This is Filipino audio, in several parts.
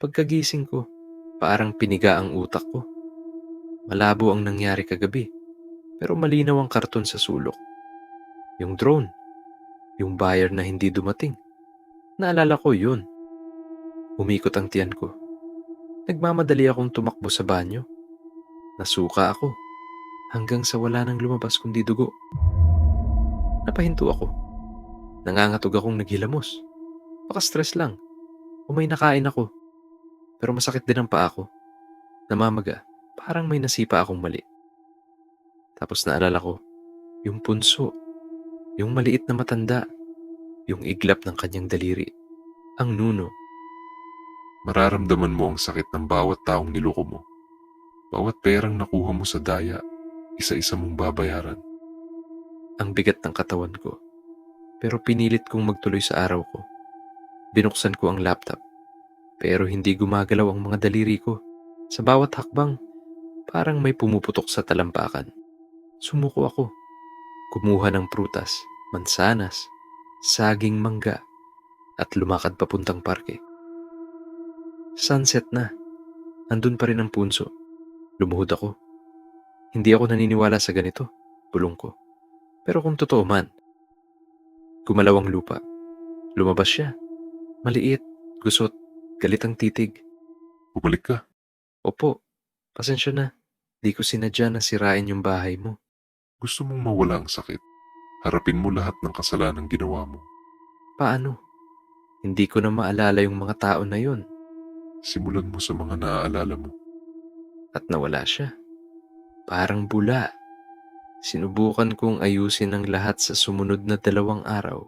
Pagkagising ko, parang piniga ang utak ko. Malabo ang nangyari kagabi, pero malinaw ang karton sa sulok. Yung drone, yung buyer na hindi dumating. Naalala ko yun. Umikot ang tiyan ko. Nagmamadali akong tumakbo sa banyo. Nasuka ako hanggang sa wala nang lumabas kundi dugo. Napahinto ako. Nangangatog akong naghilamos. Baka stress lang. O may nakain ako. Pero masakit din ang paa ko. Namamaga. Parang may nasipa akong mali. Tapos naalala ko, yung punso, yung maliit na matanda, yung iglap ng kanyang daliri, ang nuno. Mararamdaman mo ang sakit ng bawat taong niloko mo. Bawat perang nakuha mo sa daya, isa-isa mong babayaran. Ang bigat ng katawan ko. Pero pinilit kong magtuloy sa araw ko. Binuksan ko ang laptop. Pero hindi gumagalaw ang mga daliri ko. Sa bawat hakbang, parang may pumuputok sa talampakan. Sumuko ako. Kumuha ng prutas, mansanas, saging mangga, at lumakad papuntang parke. Sunset na. Andun pa rin ang punso. Lumuhod ako. Hindi ako naniniwala sa ganito. Bulong ko. Pero kung totoo man, gumalaw ang lupa. Lumabas siya. Maliit, gusot, galit ang titig. Bumalik ka. Opo, pasensya na. Di ko sinadya na sirain yung bahay mo. Gusto mong mawala ang sakit. Harapin mo lahat ng kasalanan ginawa mo. Paano? Hindi ko na maalala yung mga tao na yun. Simulan mo sa mga naaalala mo. At nawala siya. Parang bula. Sinubukan kong ayusin ang lahat sa sumunod na dalawang araw.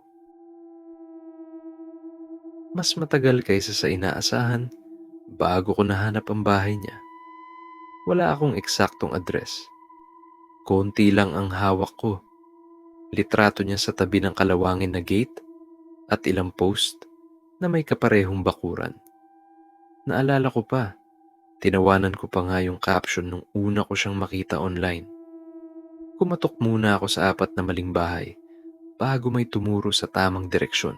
Mas matagal kaysa sa inaasahan bago ko nahanap ang bahay niya. Wala akong eksaktong address. Konti lang ang hawak ko. Litrato niya sa tabi ng kalawangin na gate at ilang post na may kaparehong bakuran. Naalala ko pa, tinawanan ko pa nga yung caption nung una ko siyang makita online. Kumatok muna ako sa apat na maling bahay bago may tumuro sa tamang direksyon.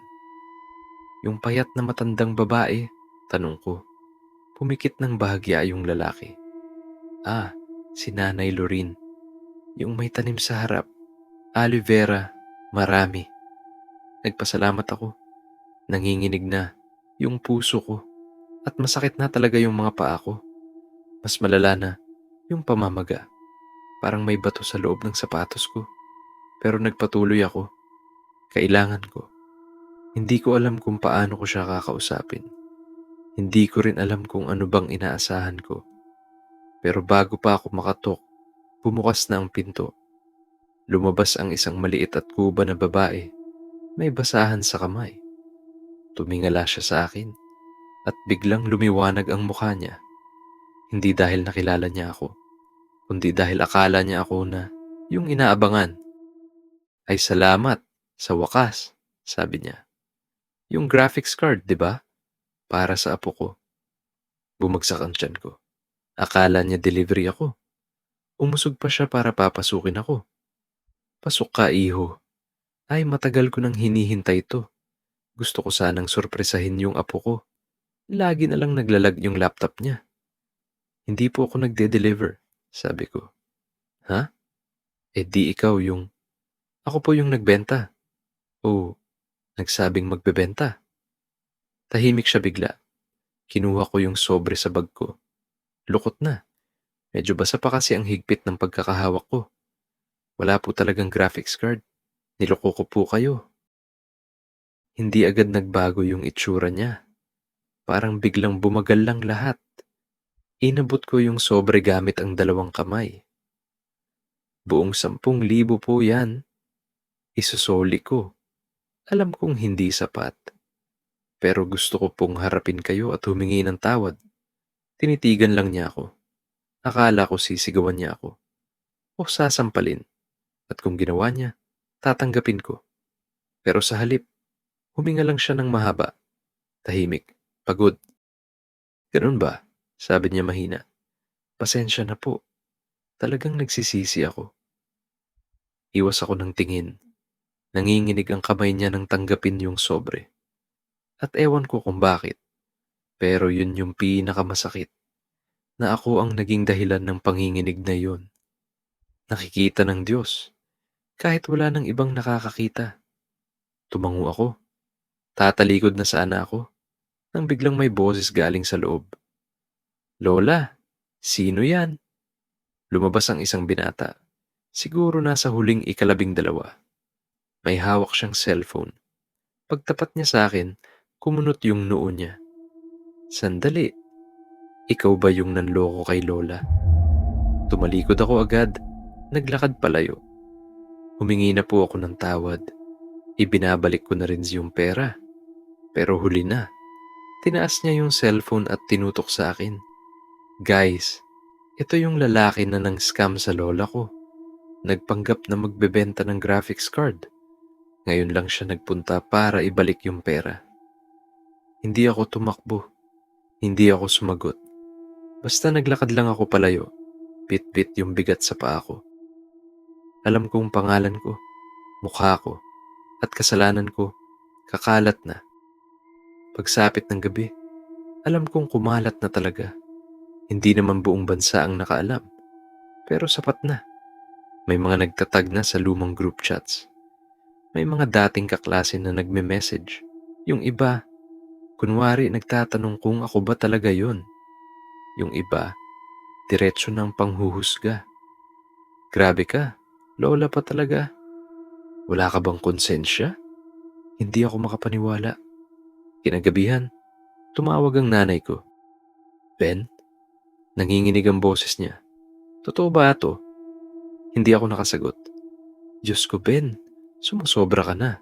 Yung payat na matandang babae, tanong ko. Pumikit ng bahagya yung lalaki. Ah, si Nanay Lorin. Yung may tanim sa harap. Aloe vera, marami. Nagpasalamat ako. Nanginginig na yung puso ko at masakit na talaga yung mga paa ko. Mas malala na yung pamamaga. Parang may bato sa loob ng sapatos ko. Pero nagpatuloy ako. Kailangan ko. Hindi ko alam kung paano ko siya kakausapin. Hindi ko rin alam kung ano bang inaasahan ko. Pero bago pa ako makatok, bumukas na ang pinto. Lumabas ang isang maliit at kuba na babae. May basahan sa kamay. Tumingala siya sa akin at biglang lumiwanag ang mukha niya. Hindi dahil nakilala niya ako, kundi dahil akala niya ako na yung inaabangan. Ay salamat, sa wakas, sabi niya. Yung graphics card, di ba? Para sa apo ko. Bumagsak ang tiyan ko. Akala niya delivery ako. Umusog pa siya para papasukin ako. Pasok ka, iho. Ay, matagal ko nang hinihintay to. Gusto ko sanang sorpresahin yung apo ko. Lagi na lang naglalag yung laptop niya. Hindi po ako nagde-deliver, sabi ko. Ha? Eh di ikaw yung... Ako po yung nagbenta. O, nagsabing magbebenta. Tahimik siya bigla. Kinuha ko yung sobre sa bag ko. Lukot na. Medyo basa pa kasi ang higpit ng pagkakahawak ko. Wala po talagang graphics card. Niloko ko po kayo. Hindi agad nagbago yung itsura niya. Parang biglang bumagal lang lahat. Inabot ko yung sobre gamit ang dalawang kamay. Buong sampung libo po yan. Isusoli ko. Alam kong hindi sapat. Pero gusto ko pong harapin kayo at humingi ng tawad. Tinitigan lang niya ako. Akala ko sisigawan niya ako. O sasampalin. At kung ginawa niya, tatanggapin ko. Pero sa halip, huminga lang siya ng mahaba. Tahimik. Pagod. Ganun ba? Sabi niya mahina. Pasensya na po. Talagang nagsisisi ako. Iwas ako ng tingin. Nanginginig ang kamay niya nang tanggapin yung sobre. At ewan ko kung bakit. Pero yun yung pinakamasakit na ako ang naging dahilan ng panginginig na yun. Nakikita ng Diyos kahit wala nang ibang nakakakita. Tumango ako. Tatalikod na sana ako nang biglang may boses galing sa loob. Lola, sino yan? Lumabas ang isang binata. Siguro nasa huling ikalabing dalawa. May hawak siyang cellphone. Pagtapat niya sa akin, kumunot yung noo niya. Sandali. Ikaw ba yung nanloko kay Lola? Tumalikod ako agad. Naglakad palayo. Humingi na po ako ng tawad. Ibinabalik ko na rin yung pera. Pero huli na. Tinaas niya yung cellphone at tinutok sa akin. Guys, ito yung lalaki na nang scam sa lola ko. Nagpanggap na magbebenta ng graphics card. Ngayon lang siya nagpunta para ibalik yung pera. Hindi ako tumakbo. Hindi ako sumagot. Basta naglakad lang ako palayo. Bit-bit yung bigat sa paa ko. Alam kong pangalan ko, mukha ko, at kasalanan ko, kakalat na. Pagsapit ng gabi, alam kong kumalat na talaga. Hindi naman buong bansa ang nakaalam. Pero sapat na. May mga nagtatag na sa lumang group chats. May mga dating kaklase na nagme-message. Yung iba, kunwari nagtatanong kung ako ba talaga yon. Yung iba, diretso ng panghuhusga. Grabe ka, lola pa talaga. Wala ka bang konsensya? Hindi ako makapaniwala. Kinagabihan, tumawag ang nanay ko. Ben, nanginginig ang boses niya. Totoo ba ito? Hindi ako nakasagot. Diyos ko, Ben, sumusobra ka na.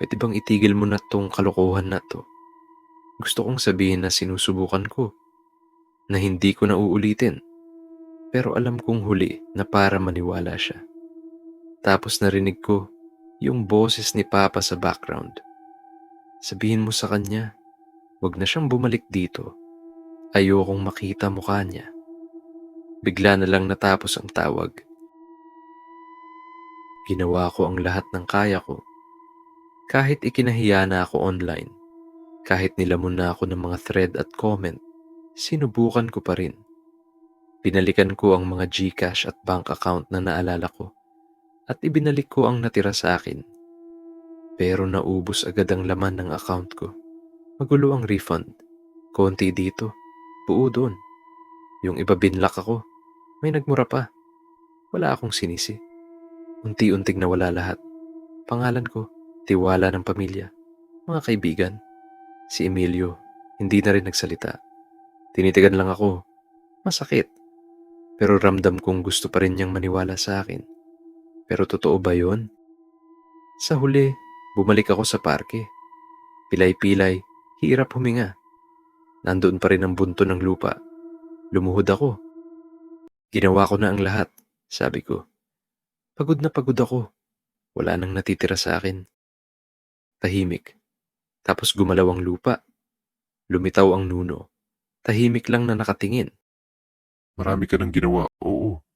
Pwede bang itigil mo na tong kalokohan na to? Gusto kong sabihin na sinusubukan ko. Na hindi ko na uulitin. Pero alam kong huli na para maniwala siya. Tapos narinig ko yung boses ni Papa sa background. Sabihin mo sa kanya, wag na siyang bumalik dito. Ayokong makita mukha niya. Bigla na lang natapos ang tawag. Ginawa ko ang lahat ng kaya ko. Kahit ikinahiya na ako online, kahit nilamon na ako ng mga thread at comment, sinubukan ko pa rin. Binalikan ko ang mga Gcash at bank account na naalala ko at ibinalik ko ang natira sa akin. Pero naubos agad ang laman ng account ko. Magulo ang refund. Konti dito, buo doon. Yung iba binlock ako. May nagmura pa. Wala akong sinisi. Unti-unting nawala lahat. Pangalan ko, tiwala ng pamilya, mga kaibigan. Si Emilio, hindi na rin nagsalita. Tinitigan lang ako. Masakit. Pero ramdam kong gusto pa rin niyang maniwala sa akin. Pero totoo ba yon? Sa huli, bumalik ako sa parke. Pilay-pilay, hirap huminga. Nandoon pa rin ang bunto ng lupa. Lumuhod ako. Ginawa ko na ang lahat, sabi ko. Pagod na pagod ako. Wala nang natitira sa akin. Tahimik. Tapos gumalaw ang lupa. Lumitaw ang nuno. Tahimik lang na nakatingin. Marami ka nang ginawa, oo.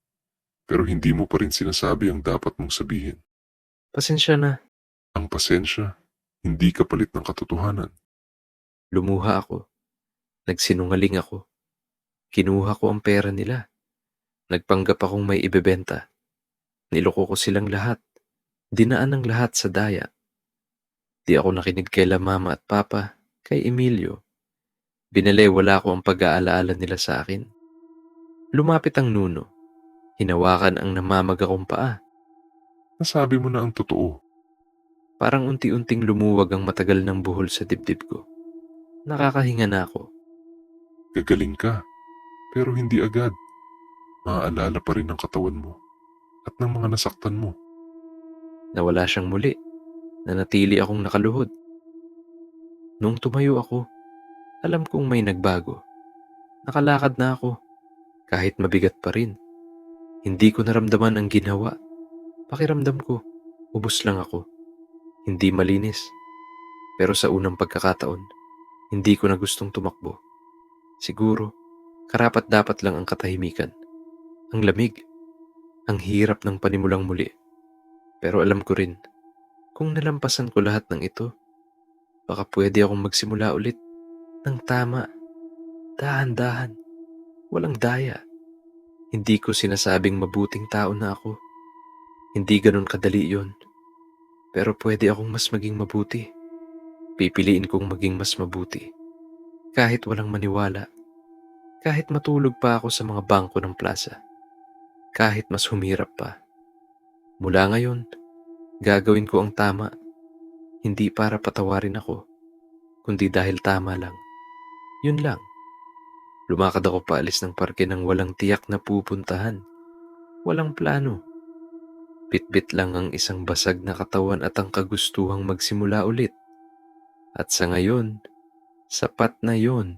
Pero hindi mo pa rin sinasabi ang dapat mong sabihin. Pasensya na. Ang pasensya, hindi kapalit ng katotohanan. Lumuha ako. Nagsinungaling ako. Kinuha ko ang pera nila. Nagpanggap akong may ibebenta. Niloko ko silang lahat. Dinaan ang lahat sa daya. Di ako nakinig kay la mama at papa, kay Emilio. Binalay wala ko ang pag-aalaala nila sa akin. Lumapit ang nuno. Hinawakan ang namamaga kong paa. Nasabi mo na ang totoo. Parang unti-unting lumuwag ang matagal ng buhol sa dibdib ko. Nakakahinga na ako. Gagaling ka. Pero hindi agad. Maaalala pa rin ang katawan mo. At ng mga nasaktan mo. Nawala siyang muli. Nanatili akong nakaluhod. Nung tumayo ako, alam kong may nagbago. Nakalakad na ako. Kahit mabigat pa rin. Hindi ko naramdaman ang ginawa. Pakiramdam ko, ubos lang ako. Hindi malinis. Pero sa unang pagkakataon, hindi ko na gustong tumakbo. Siguro, karapat dapat lang ang katahimikan. Ang lamig. Ang hirap ng panimulang muli. Pero alam ko rin, kung nalampasan ko lahat ng ito, baka pwede akong magsimula ulit ng tama Dahan-dahan. Walang daya. Hindi ko sinasabing mabuting tao na ako. Hindi ganun kadali yon. Pero pwede akong mas maging mabuti. Pipiliin kong maging mas mabuti. Kahit walang maniwala. Kahit matulog pa ako sa mga bangko ng plaza. Kahit mas humirap pa. Mula ngayon, gagawin ko ang tama. Hindi para patawarin ako, kundi dahil tama lang. Yun lang. Lumakad ako paalis ng parke ng walang tiyak na pupuntahan. Walang plano. Bitbit lang ang isang basag na katawan at ang kagustuhang magsimula ulit. At sa ngayon, sapat na yon